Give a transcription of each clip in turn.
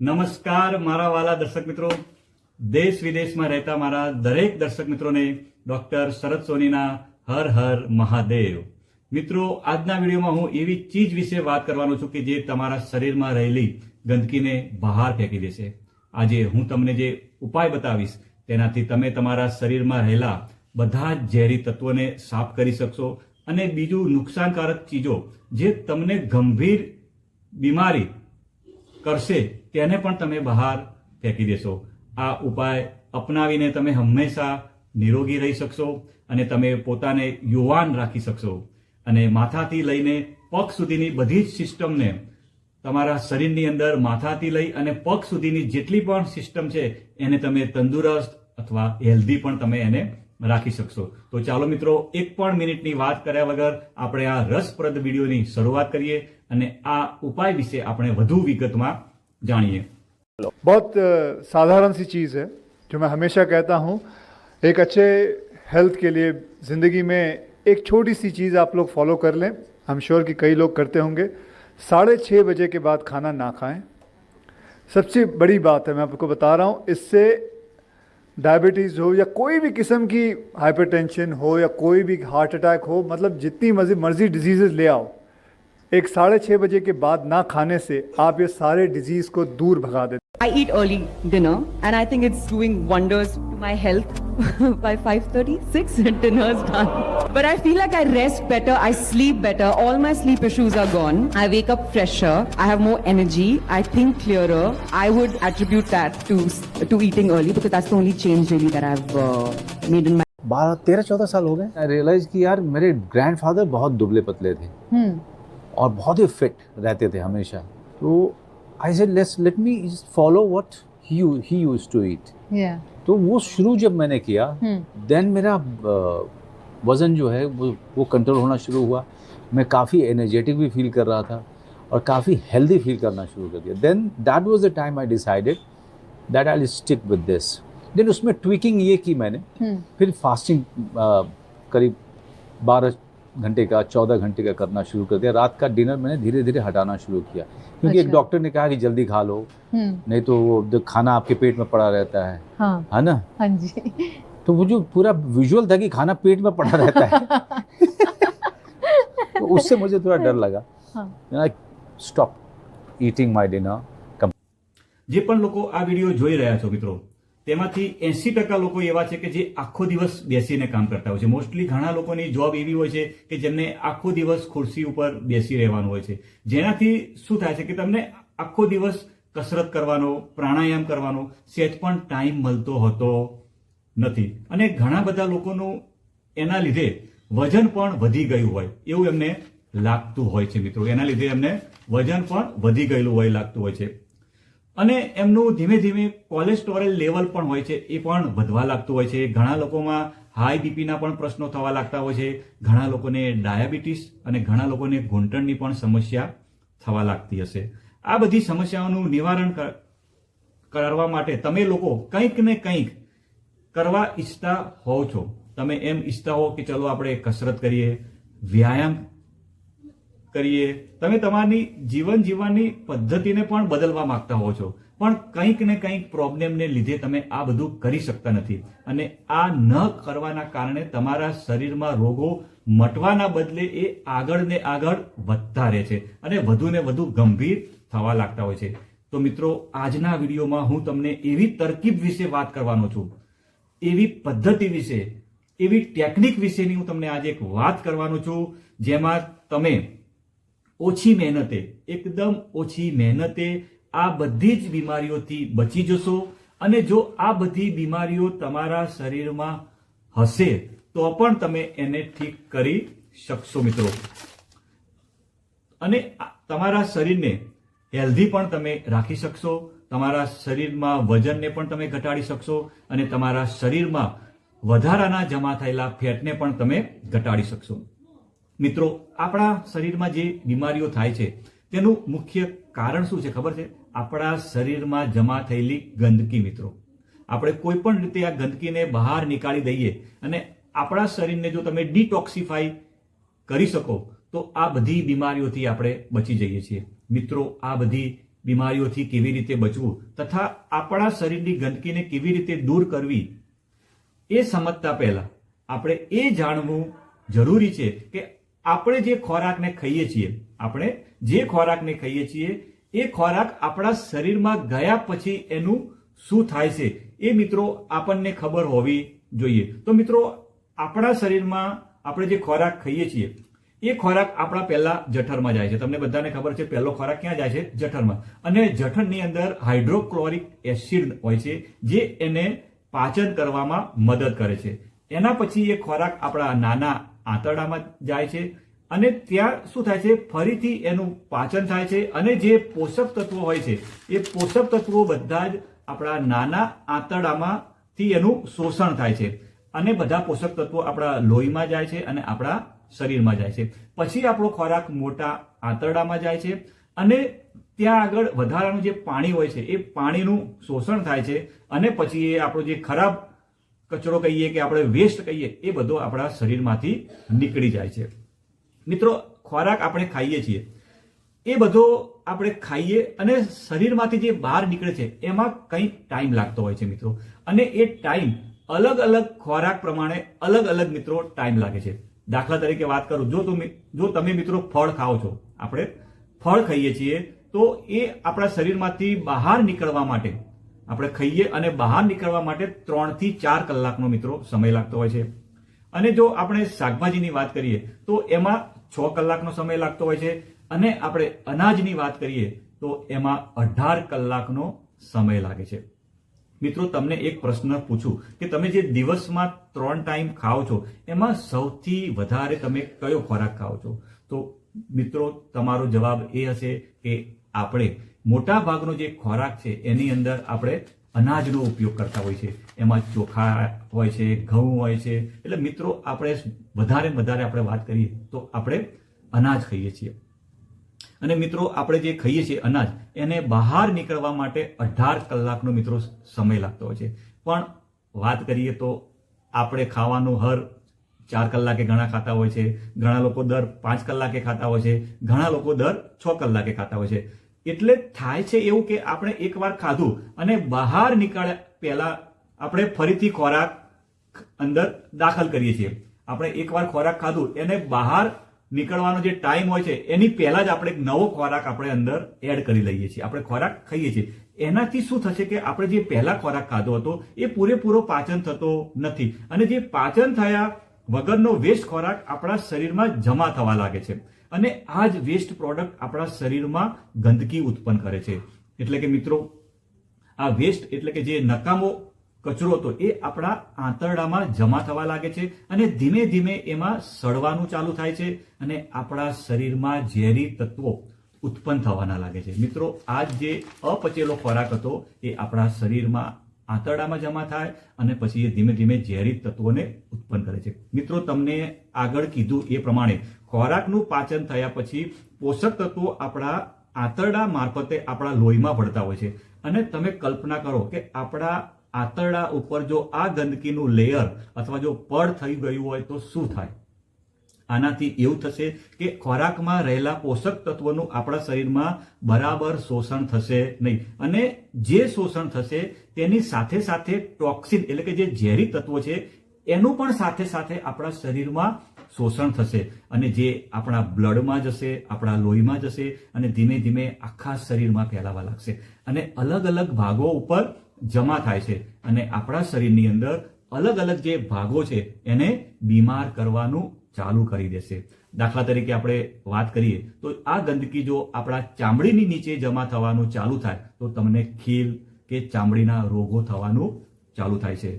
નમસ્કાર મારા વાલા દર્શક મિત્રો. દેશ વિદેશમાં રહેતા મારા દરેક દર્શક મિત્રોને ડોક્ટર શરદ સોનીના હર હર મહાદેવ. મિત્રો, આજના વિડીયોમાં હું એવી ચીજ વિશે વાત કરવાનો છું કે જે તમારા શરીરમાં રહેલી ગંદકીને બહાર ફેંકી દેશે. આજે હું તમને જે ઉપાય બતાવીશ, તેનાથી તમે તમારા શરીરમાં રહેલા બધા જ ઝેરી તત્વોને સાફ કરી શકશો અને બીજું નુકસાનકારક ચીજો જે તમને ગંભીર બીમારી કરશે તેને પણ તમે બહાર ફેંકી દેશો. આ ઉપાય અપનાવીને તમે હંમેશા નિરોગી રહી શકશો અને તમે પોતાને યુવાન રાખી શકશો. અને માથાથી લઈને પગ સુધીની બધી જ સિસ્ટમને તમારા શરીરની અંદર માથાથી લઈ અને પગ સુધીની જેટલી પણ સિસ્ટમ છે, એને તમે તંદુરસ્ત અથવા હેલ્ધી પણ તમે એને રાખી શકશો. તો ચાલો મિત્રો, એક પણ મિનિટની વાત કર્યા વગર આપણે આ રસપ્રદ વિડીયોની શરૂઆત કરીએ અને આ ઉપાય વિશે આપણે વધુ વિગતમાં जानिए। बहुत साधारण सी चीज़ है, जो मैं हमेशा कहता हूँ, एक अच्छे हेल्थ के लिए ज़िंदगी में एक छोटी सी चीज़ आप लोग फॉलो कर लें। हम श्योर कि कई लोग करते होंगे। साढ़े छः बजे के बाद खाना ना खाएँ। सबसे बड़ी बात है, मैं आपको बता रहा हूँ, इससे डायबिटीज़ हो या कोई भी किस्म की हाइपरटेंशन हो या कोई भी हार्ट अटैक हो मतलब जितनी मर्ज़ी मर्ज़ी डिज़ीज़ ले आओ एक साढ़े छः बजे के बाद ना खाने से आप ये सारे डिज़ीज़ को दूर भगा देते I eat early dinner and I think it's doing wonders to my health. By 5:36 dinner's done. But I feel like I rest better, I sleep better, all my sleep issues are gone. I wake up fresher, I have more energy, I think clearer. I would attribute that to to eating early because that's the only change really that I've uh, made in my बारह तेरह चौदह साल हो गए आई realise कि यार मेरे grandfather बहुत दुबले पतले थे और बहुत ही फिट रहते थे हमेशा। तो I said let's let me follow what he he used to eat तो वो शुरू जब मैंने किया देन मेरा वज़न जो है वो वो कंट्रोल होना शुरू हुआ। मैं काफ़ी एनर्जेटिक भी फील कर रहा था और काफ़ी हेल्दी फील करना शुरू कर दिया। Then that was the time I decided that I stick with this then उसमें ट्विकिंग ये की मैंने। फिर फास्टिंग करीब बारह घंटे का चौदह घंटे का करना शुरू कर दिया रात का डिनर मैंने धीरे धीरे हटाना शुरू किया क्योंकि एक अच्छा। डॉक्टर ने कहा कि जल्दी खा लो हम्म नहीं तो वो जो खाना आपके पेट में पड़ा रहता है हाँ है ना हाँ जी तो वो जो पूरा विजुअल था कि खाना पेट में पड़ा रहता है तो उससे मुझे थोड़ा डर लगा हाँ स्टॉप ईटिंग माय डिनर જે પણ લોકો આ વિડીયો જોઈ રહ્યા છો મિત્રો તેમાંથી એસી ટકા લોકો એવા છે કે જે આખો દિવસ બેસીને કામ કરતા હોય છે. મોસ્ટલી ઘણા લોકોની જોબ એવી હોય છે કે જેમને આખો દિવસ ખુરશી ઉપર બેસી રહેવાનું હોય છે. જેનાથી શું થાય છે કે તમને આખો દિવસ કસરત કરવાનો, પ્રાણાયામ કરવાનો સહેજ પણ ટાઈમ મળતો હોતો નથી. અને ઘણા બધા લોકોનું એના લીધે વજન પણ વધી ગયું હોય. એવું એમને લાગતું હોય છે મિત્રો. એના લીધે એમને વજન પણ વધી ગયેલું હોય, લાગતું હોય છે. અને એમનું ધીમે ધીમે કોલેસ્ટ્રોલ લેવલ પણ હોય છે, એ પણ વધવા લાગતું હોય છે. ઘણા લોકોમાં હાઈ બીપીના પણ પ્રશ્નો થવા લાગતા હોય છે. ઘણા લોકોને ડાયાબિટીસ અને ઘણા લોકોને ઘૂંટણની પણ સમસ્યા થવા લાગતી હશે. આ બધી સમસ્યાઓનું નિવારણ કર- કરવા માટે તમે લોકો કંઈક ને કંઈક કરવા ઈચ્છતા હોવ છો. તમે એમ ઈચ્છતા હો કે ચલો આપણે કસરત કરીએ, વ્યાયામ કરીએ. તમે તમારી જીવન જીવવાની પદ્ધતિને પણ બદલવા માંગતા હો છો. પણ કંઈક ને કંઈક પ્રોબ્લેમને લીધે તમે આ બધું કરી શકતા નથી. અને આ ન કરવાના કારણે તમારા શરીરમાં રોગો મટવાના બદલે એ આગળ ને આગળ વધતા રહે છે અને વધુ ને વધુ ગંભીર થવા લાગતા હોય છે. તો મિત્રો, આજના વિડીયોમાં હું તમને એવી તરકીબ વિશે વાત કરવાનો છું. એવી પદ્ધતિ વિશે, એવી ટેકનિક વિશેની હું તમને આજે એક વાત કરવાનો છું, જેમાં તમે ઓછી મહેનતે, એકદમ ઓછી મહેનતે આ બધી જ બીમારીઓથી બચી જશો અને જો આ બધી બીમારીઓ તમારા શરીરમાં હશે, તો પણ તમે એને ઠીક કરી શકશો મિત્રો. અને તમારા શરીરને હેલ્ધી પણ તમે રાખી શકશો, તમારા શરીરમાં વજનને પણ તમે ઘટાડી શકશો અને તમારા શરીરમાં વધારાના જમા થયેલા ફેટને પણ તમે ઘટાડી શકશો. મિત્રો, આપણા શરીરમાં જે બીમારીઓ થાય છે, તેનું મુખ્ય કારણ શું છે ખબર છે? આપણા શરીરમાં જમા થયેલી ગંદકી, મિત્રો. આપણે કોઈ પણ રીતે આ ગંદકીને બહાર નીકાળી દઈએ અને આપણા શરીરને જો તમે ડિટોક્સિફાઈ કરી શકો, તો આ બધી બીમારીઓથી આપણે બચી જઈએ છીએ. મિત્રો, આ બધી બીમારીઓથી કેવી રીતે બચવું તથા આપણા શરીરની ગંદકીને કેવી રીતે દૂર કરવી, એ સમજતા પહેલા આપણે એ જાણવું જરૂરી છે કે આપણે જે ખોરાકને ખાઈએ છીએ, આપણે જે ખોરાકને ખાઈએ છીએ, એ ખોરાક આપણા શરીરમાં ગયા પછી એનું શું થાય છે, એ મિત્રો આપણને ખબર હોવી જોઈએ. તો મિત્રો, આપણા શરીરમાં આપણે જે ખોરાક ખાઈએ છીએ, એ ખોરાક આપણા પહેલા જઠરમાં જાય છે. તમને બધાને ખબર છે, પહેલો ખોરાક ક્યાં જાય છે? જઠરમાં. અને જઠરની અંદર હાઇડ્રોક્લોરિક એસિડ હોય છે, જે એને પાચન કરવામાં મદદ કરે છે. એના પછી એ ખોરાક આપણા નાના આંતરડામાં જાય છે અને ત્યાં શું થાય છે? ફરીથી એનું પાચન થાય છે અને જે પોષક તત્વો હોય છે, એ પોષક તત્વો બધા જ આપણા નાના આંતરડામાંથી એનું શોષણ થાય છે અને બધા પોષક તત્વો આપણા લોહીમાં જાય છે અને આપણા શરીરમાં જાય છે. પછી આપણો ખોરાક મોટા આંતરડામાં જાય છે અને ત્યાં આગળ વધારાનું જે પાણી હોય છે, એ પાણીનું શોષણ થાય છે અને પછી એ આપણો જે ખરાબ કચરો કહીએ કે આપણે વેસ્ટ કહીએ, એ બધો આપણા શરીરમાંથી નીકળી જાય છે. મિત્રો, ખોરાક આપણે ખાઈએ છીએ. એ બધો આપણે ખાઈએ અને શરીરમાંથી જે બહાર નીકળે છે, એમાં કંઈ ટાઈમ લાગતો હોય છે મિત્રો. અને એ ટાઈમ અલગ અલગ ખોરાક પ્રમાણે અલગ અલગ મિત્રો ટાઈમ લાગે છે. દાખલા તરીકે વાત કરું, જો તમે જો તમે મિત્રો ફળ ખાઓ છો, આપણે ફળ ખાઈએ છીએ, તો એ આપણા શરીરમાંથી બહાર નીકળવા માટે આપણે ખાઈએ અને બહાર નીકળવા માટે ત્રણથી ચાર કલાકનો મિત્રો સમય લાગતો હોય છે. અને જો આપણે શાકભાજીની વાત કરીએ, તો એમાં છ કલાકનો સમય લાગતો હોય છે. અને આપણે અનાજની વાત કરીએ, તો એમાં અઢાર કલાકનો સમય લાગે છે. મિત્રો, તમને એક પ્રશ્ન પૂછું કે તમે જે દિવસમાં ત્રણ ટાઈમ ખાઓ છો, એમાં સૌથી વધારે તમે કયો ખોરાક ખાઓ છો? તો મિત્રો, તમારો જવાબ એ હશે કે આપણે મોટા ભાગનો જે ખોરાક છે, એની અંદર આપણે અનાજનો ઉપયોગ કરતા હોય છે. એમાં ચોખા હોય છે, ઘઉં હોય છે. એટલે મિત્રો, આપણે વધારે વધારે આપણે વાત કરીએ તો આપણે અનાજ ખાઈએ છીએ. અને મિત્રો, આપણે જે ખાઈએ છીએ અનાજ, એને બહાર નીકળવા માટે અઢાર કલાકનો મિત્રો સમય લાગતો હોય છે. પણ વાત કરીએ તો આપણે ખાવાનું હર ચાર કલાકે ઘણા ખાતા હોય છે. ઘણા લોકો દર પાંચ કલાકે ખાતા હોય છે. ઘણા લોકો દર છ કલાકે ખાતા હોય છે. એટલે થાય છે એવું કે આપણે એકવાર ખાધું અને બહાર નીકળ્યા પહેલા આપણે ફરીથી ખોરાક અંદર દાખલ કરીએ છીએ. આપણે એકવાર ખોરાક ખાધું, એને બહાર નીકળવાનો જે ટાઈમ હોય છે, એની પહેલા જ આપણે એક નવો ખોરાક આપણે અંદર એડ કરી લઈએ છીએ. આપણે ખોરાક ખાઈએ છીએ. એનાથી શું થશે કે આપણે જે પહેલા ખોરાક ખાધો હતો, એ પૂરેપૂરો પાચન થતો નથી. અને જે પાચન થયા વગરનો વેસ્ટ ખોરાક આપણા શરીરમાં જમા થવા લાગે છે. અને આ જ વેસ્ટ પ્રોડક્ટ આપણા શરીરમાં ગંદકી ઉત્પન્ન કરે છે. એટલે કે મિત્રો, આ વેસ્ટ એટલે કે જે નકામો કચરો હતો, એ આપણા આંતરડામાં જમા થવા લાગે છે અને ધીમે ધીમે એમાં સડવાનું ચાલુ થાય છે અને આપણા શરીરમાં ઝેરી તત્વો ઉત્પન્ન થવાના લાગે છે. મિત્રો, આ જે અપચેલો ખોરાક હતો, એ આપણા શરીરમાં આંતરડામાં જમા થાય અને પછી એ ધીમે ધીમે ઝેરી તત્વોને ઉત્પન્ન કરે છે. મિત્રો, તમને આગળ કીધું એ પ્રમાણે ખોરાકનું પાચન થયા પછી પોષક તત્વો આપણા આંતરડા મારફતે આપણા લોહીમાં ભળતા હોય છે. અને તમે કલ્પના કરો કે આપણા આંતરડા ઉપર જો આ ગંદકીનું લેયર અથવા જો પડ થઈ ગયું હોય તો શું થાય? આનાથી એવું થશે કે ખોરાકમાં રહેલા પોષક તત્વોનું આપણા શરીરમાં બરાબર શોષણ થશે નહીં. અને જે શોષણ થશે તેની સાથે સાથે ટોક્સિન એટલે કે જે ઝેરી તત્વો છે, એનું પણ સાથે સાથે આપણા શરીરમાં શોષણ થશે. અને જે આપણા બ્લડમાં જશે, આપણા લોહીમાં જશે અને ધીમે ધીમે આખા શરીરમાં ફેલાવા લાગશે. અને અલગ અલગ ભાગો ઉપર જમા થાય છે. અને આપણા શરીરની અંદર અલગ અલગ જે ભાગો છે, એને બીમાર કરવાનું ચાલુ કરી દેશે. દાખલા તરીકે આપણે વાત કરીએ, તો આ ગંદકી જો આપણા ચામડીની નીચે જમા થવાનું ચાલુ થાય, તો તમને ખીલ કે ચામડીના રોગો થવાનું ચાલુ થાય છે.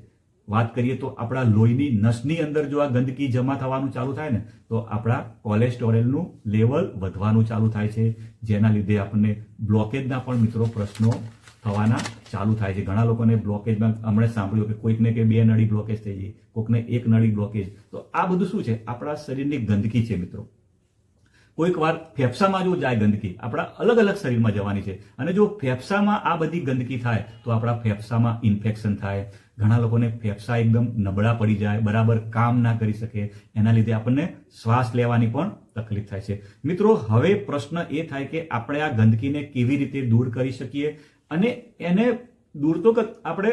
વાત કરીએ તો આપણા લોહીની નસની અંદર જો આ ગંદકી જમા થવાનું ચાલુ થાય ને, તો આપણા કોલેસ્ટોરેલનું લેવલ વધવાનું ચાલુ થાય છે. જેના લીધે આપણને બ્લોકેજના પણ મિત્રો પ્રશ્નો થવાના ચાલુ થાય છે. ઘણા લોકોને બ્લોકેજમાં હમણાં સાંભળ્યું કે કોઈકને કે બે નળી બ્લોકેજ થઈ ગઈ, કોઈકને એક નળી બ્લોકેજ તો આ બધું શું છે? આપણા શરીરની ગંદકી છે મિત્રો. કોઈક વાર ફેફસામાં જો જાય ગંદકી, આપણા અલગ અલગ શરીરમાં જવાની છે. અને જો ફેફસામાં આ બધી ગંદકી થાય, તો આપણા ફેફસામાં ઇન્ફેક્શન થાય. ઘણા લોકોને ફેફસા એકદમ નબળા પડી જાય, બરાબર કામ ના કરી શકે. એના લીધે આપણને શ્વાસ લેવાની પણ તકલીફ થાય છે. મિત્રો, હવે પ્રશ્ન એ થાય કે આપણે આ ગંદકીને કેવી રીતે દૂર કરી શકીએ? અને એને દૂર તો આપણે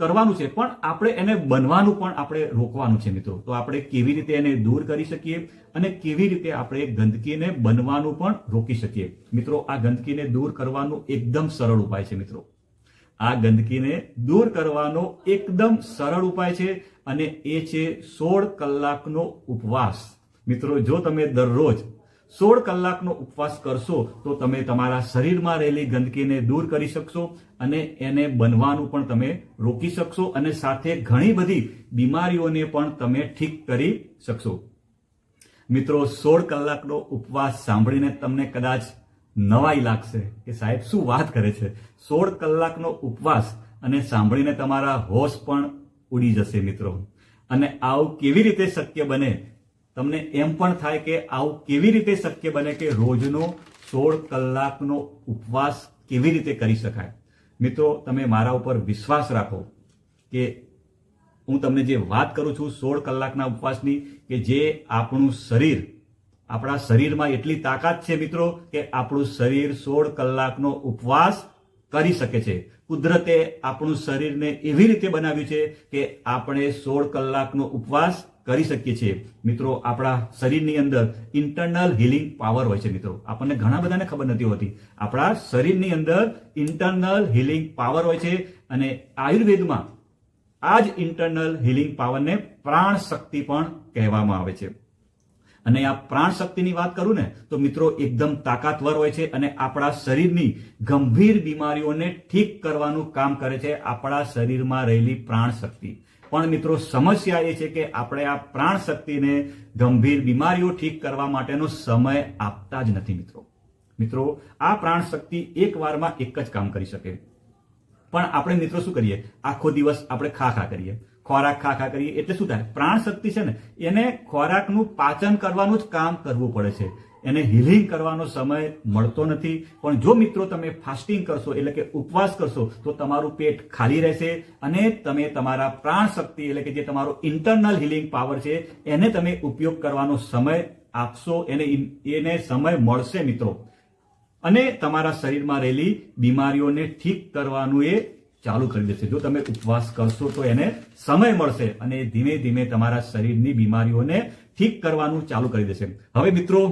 કરવાનું છે, પણ આપણે એને બનવાનું પણ આપણે રોકવાનું છે મિત્રો. તો આપણે કેવી રીતે એને દૂર કરી શકીએ અને કેવી રીતે આપણે ગંદકીને બનવાનું પણ રોકી શકીએ. મિત્રો, આ ગંદકીને દૂર કરવાનું એકદમ સરળ ઉપાય છે મિત્રો. આ ગંદકીને દૂર કરવાનો એકદમ સરળ ઉપાય છે અને એ છે સોળ કલાકનો ઉપવાસ. મિત્રો, જો તમે દરરોજ સોળ કલાકનો ઉપવાસ કરશો તો તમે તમારા શરીરમાં રહેલી ગંદકીને દૂર કરી શકશો અને એને બનવાનું પણ તમે રોકી શકશો અને સાથે ઘણી બધી બીમારીઓને પણ તમે ઠીક કરી શકશો. મિત્રો, સોળ કલાકનો ઉપવાસ સાંભળીને તમને કદાચ નવાઈ લાગશે કે સાહેબ શું વાત કરે છે? સોળ કલાકનો ઉપવાસ અને સાંભળીને તમારા હોશ પણ ઉડી જશે મિત્રો. અને આવું કેવી રીતે શક્ય બને તમને એમ પણ થાય કે આવું કેવી રીતે શક્ય બને કે રોજનો સોળ કલાકનો ઉપવાસ કેવી રીતે કરી શકાય? મિત્રો, તમે મારા ઉપર વિશ્વાસ રાખો કે હું તમને જે વાત કરું છું સોળ કલાકના ઉપવાસની, કે જે આપણું શરીર, આપણા શરીરમાં એટલી તાકાત છે મિત્રો, કે આપણું શરીર સોળ કલાકનો ઉપવાસ કરી શકે છે. કુદરતે આપણું શરીરને એવી રીતે બનાવ્યું છે કે આપણે સોળ કલાકનો ઉપવાસ કરી શકીએ છીએ. મિત્રો, આપણા શરીરની અંદર ઇન્ટરનલ હિલિંગ પાવર હોય છે મિત્રો. આપણને ઘણા બધાને ખબર નથી હોતી. આપણા શરીરની અંદર ઇન્ટરનલ હિલિંગ પાવર હોય છે અને આયુર્વેદમાં આ જ ઇન્ટરનલ હિલિંગ પાવરને પ્રાણ શક્તિ પણ કહેવામાં આવે છે. અને આ પ્રાણ શક્તિની વાત કરું ને, તો મિત્રો, એકદમ તાકાતવર હોય છે અને આપણા શરીરની ગંભીર બીમારીઓને ઠીક કરવાનું કામ કરે છે આપણા શરીરમાં રહેલી પ્રાણ શક્તિ. પણ મિત્રો, સમસ્યા એ છે કે આપણે આ પ્રાણ શક્તિને ગંભીર બીમારીઓ ઠીક કરવા માટેનો સમય આપતા જ નથી મિત્રો. મિત્રો, આ પ્રાણ શક્તિ એક વારમાં એક જ કામ કરી શકે. પણ આપણે મિત્રો શું કરીએ? આખો દિવસ આપણે ખા ખા કરીએ. ખોરાક ખા ખા કરીએ. એટલે શું થાય? પ્રાણ શક્તિ છે ને, એને ખોરાકનું પાચન કરવાનું જ કામ કરવું પડે છે. એને હિલિંગ કરવાનો સમય મળતો નથી. પણ જો મિત્રો તમે ફાસ્ટિંગ કરશો, એટલે કે ઉપવાસ કરશો, તો તમારું પેટ ખાલી રહેશે અને તમે તમારા પ્રાણ શક્તિ એટલે કે જે તમારો ઇન્ટરનલ હિલિંગ પાવર છે, એને તમે ઉપયોગ કરવાનો સમય આપશો, એને એને સમય મળશે મિત્રો. અને તમારા શરીરમાં રહેલી બીમારીઓને ઠીક કરવાનું એ ચાલુ કરી દેશે. જો તમે ઉપવાસ કરશો, તો એને સમય મળશે અને ધીમે ધીમે તમારા શરીરની બીમારીઓને ઠીક કરવાનું ચાલુ કરી દેશે. હવે મિત્રો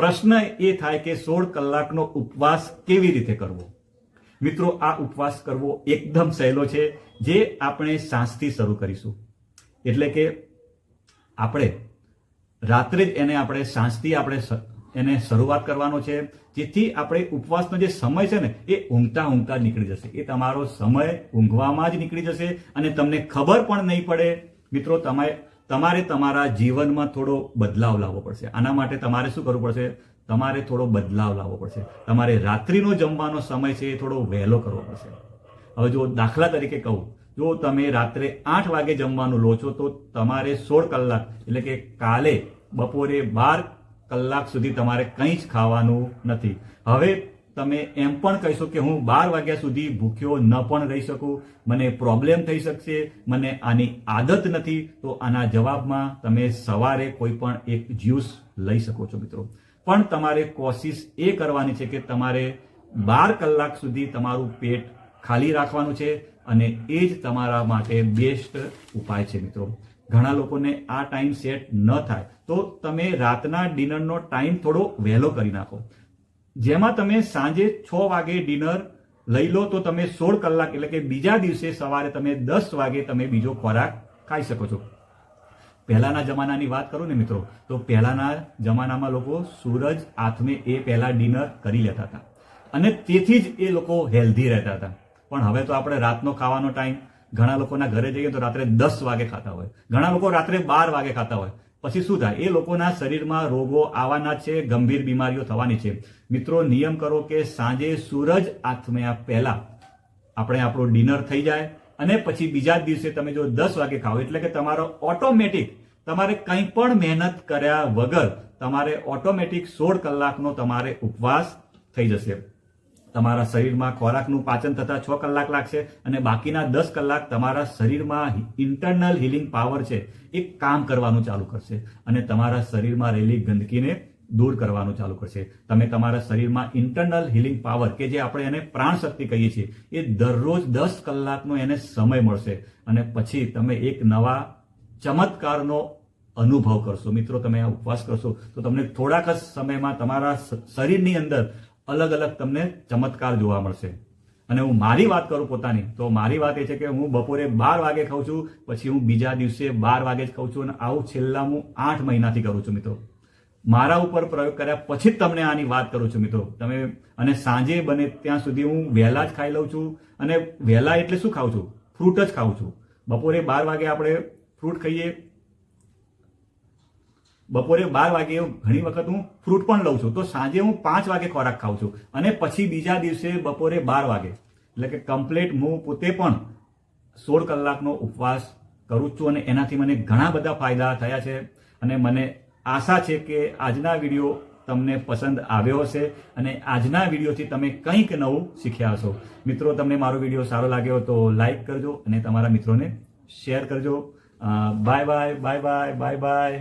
પ્રશ્ન એ થાય કે સોળ કલાકનો ઉપવાસ કેવી રીતે કરવો? મિત્રો, આ ઉપવાસ કરવો એકદમ સહેલો છે, જે આપણે સાંજથી શરૂ કરીશું. એટલે કે આપણે રાત્રે જ એને આપણે સાંજથી આપણે એને શરૂઆત કરવાનો છે, જેથી આપણે ઉપવાસનો જે સમય છે ને, એ ઊંઘતા ઊંઘતા નીકળી જશે. એ તમારો સમય ઊંઘવામાં જ નીકળી જશે અને તમને ખબર પણ નહીં પડે. મિત્રો તમે તમારે તમારા જીવનમાં થોડો બદલાવ લાવવો પડશે. આના માટે તમારે શું કરવું પડશે? તમારે થોડો બદલાવ લાવવો પડશે. તમારે રાત્રિનો જમવાનો સમય છે એ થોડો વહેલો કરવો પડશે. હવે જો દાખલા તરીકે કહું. જો તમે રાત્રે આઠ વાગે જમવાનું લો છો, તો તમારે સોળ કલાક, એટલે કે કાલે બપોરે બાર કલાક સુધી તમારે કંઈ જ ખાવાનું નથી. હવે તમે એમ પણ કહીશો કે હું બાર વાગ્યા સુધી ભૂખ્યો ન પણ રહી શકું. મને પ્રોબ્લેમ થઈ શકશે. મને આની આદત નથી. તો આના જવાબમાં તમે સવારે કોઈ પણ એક જ્યુસ લઈ શકો છો મિત્રો. પણ તમારે કોશિશ એ કરવાની છે કે તમારે બાર કલાક સુધી તમારું પેટ ખાલી રાખવાનું છે અને એ જ તમારા માટે બેસ્ટ ઉપાય છે મિત્રો. ઘણા લોકોને આ ટાઈમ સેટ ન થાય. તો તમે રાતના ડિનરનો ટાઈમ થોડો વહેલો કરી નાખો. જેમાં તમે સાંજે છ વાગે ડિનર લઈ લો, તો તમે સોળ કલાક એટલે કે બીજા દિવસે સવારે તમે દસ વાગે તમે બીજો ખોરાક ખાઈ શકો છો. પહેલાના જમાનાની વાત કરું ને મિત્રો, તો પહેલાના જમાનામાં લોકો સૂરજ આથમે એ પહેલા ડિનર કરી લેતા હતા. અને તેથી જ એ લોકો હેલ્ધી રહેતા હતા. પણ હવે તો આપણે રાતનો ખાવાનો ટાઈમ, ઘણા લોકોના ઘરે જઈએ તો રાત્રે દસ વાગે ખાતા હોય. ઘણા લોકો રાત્રે બાર વાગે ખાતા હોય. પછી શું થાય? એ લોકોના શરીરમાં રોગો આવવાના છે, ગંભીર બીમારીઓ થવાની છે. મિત્રો, નિયમ કરો કે સાંજે સૂરજ આથમ્યા પહેલા આપણે આપણું ડિનર થઈ જાય અને પછી બીજા દિવસે તમે જો દસ વાગે ખાઓ, એટલે કે તમારો ઓટોમેટિક તમારે કંઈ પણ મહેનત કર્યા વગર તમારે ઓટોમેટિક સોળ કલાકનો તમારે ઉપવાસ થઈ જશે. તમારા શરીરમાં ખોરાકનું પાચન થતા છ કલાક લાગશે અને બાકીના દસ કલાક તમારા શરીરમાં ઇન્ટરનલ હિલિંગ પાવર છે, એ કામ કરવાનું ચાલુ કરશે અને તમારા શરીરમાં રહેલી ગંદકીને દૂર કરવાનું ચાલુ કરશે. તમે તમારા શરીરમાં ઇન્ટરનલ હિલિંગ પાવર કે જે આપણે એને પ્રાણ શક્તિ કહીએ છીએ, એ દરરોજ દસ કલાકનો એને સમય મળશે અને પછી તમે એક નવા ચમત્કારનો અનુભવ કરશો. મિત્રો, તમે આ ઉપવાસ કરશો તો તમને થોડાક જ સમયમાં તમારા શરીરની અંદર અલગ અલગ તમને ચમત્કાર જોવા મળશે. અને હું મારી વાત કરું પોતાની, તો મારી વાત એ છે કે હું બપોરે બાર વાગે ખાઉં છું, પછી હું બીજા દિવસે બાર વાગે જ ખાઉં છું અને આવું છેલ્લા હું આઠ મહિનાથી કરું છું મિત્રો. મારા ઉપર પ્રયોગ કર્યા પછી જ તમને આની વાત કરું છું મિત્રો. તમે, અને સાંજે બને ત્યાં સુધી હું વહેલા જ ખાઈ લઉં છું અને વહેલા એટલે શું ખાઉં છું? ફ્રૂટ જ ખાઉં છું. બપોરે બાર વાગે આપણે ફ્રૂટ ખાઈએ બપોરે બાર વાગે ઘણી વખત હું ફ્રૂટ પણ લઉં છું. તો સાંજે હું પાંચ વાગે ખોરાક ખાઉં છું અને પછી બીજા દિવસે બપોરે બાર વાગે. એટલે કે કમ્પ્લીટ હું પોતે પણ સોળ કલાકનો ઉપવાસ કરું છું અને એનાથી મને ઘણા બધા ફાયદા થયા છે અને મને આશા છે કે આજના વીડિયો તમને પસંદ આવ્યો હશે અને આજના વિડીયોથી તમે કંઈક નવું શીખ્યા હશો. મિત્રો, તમને મારો વીડિયો સારો લાગ્યો તો લાઈક કરજો અને તમારા મિત્રોને શેર કરજો. Bye bye bye bye bye bye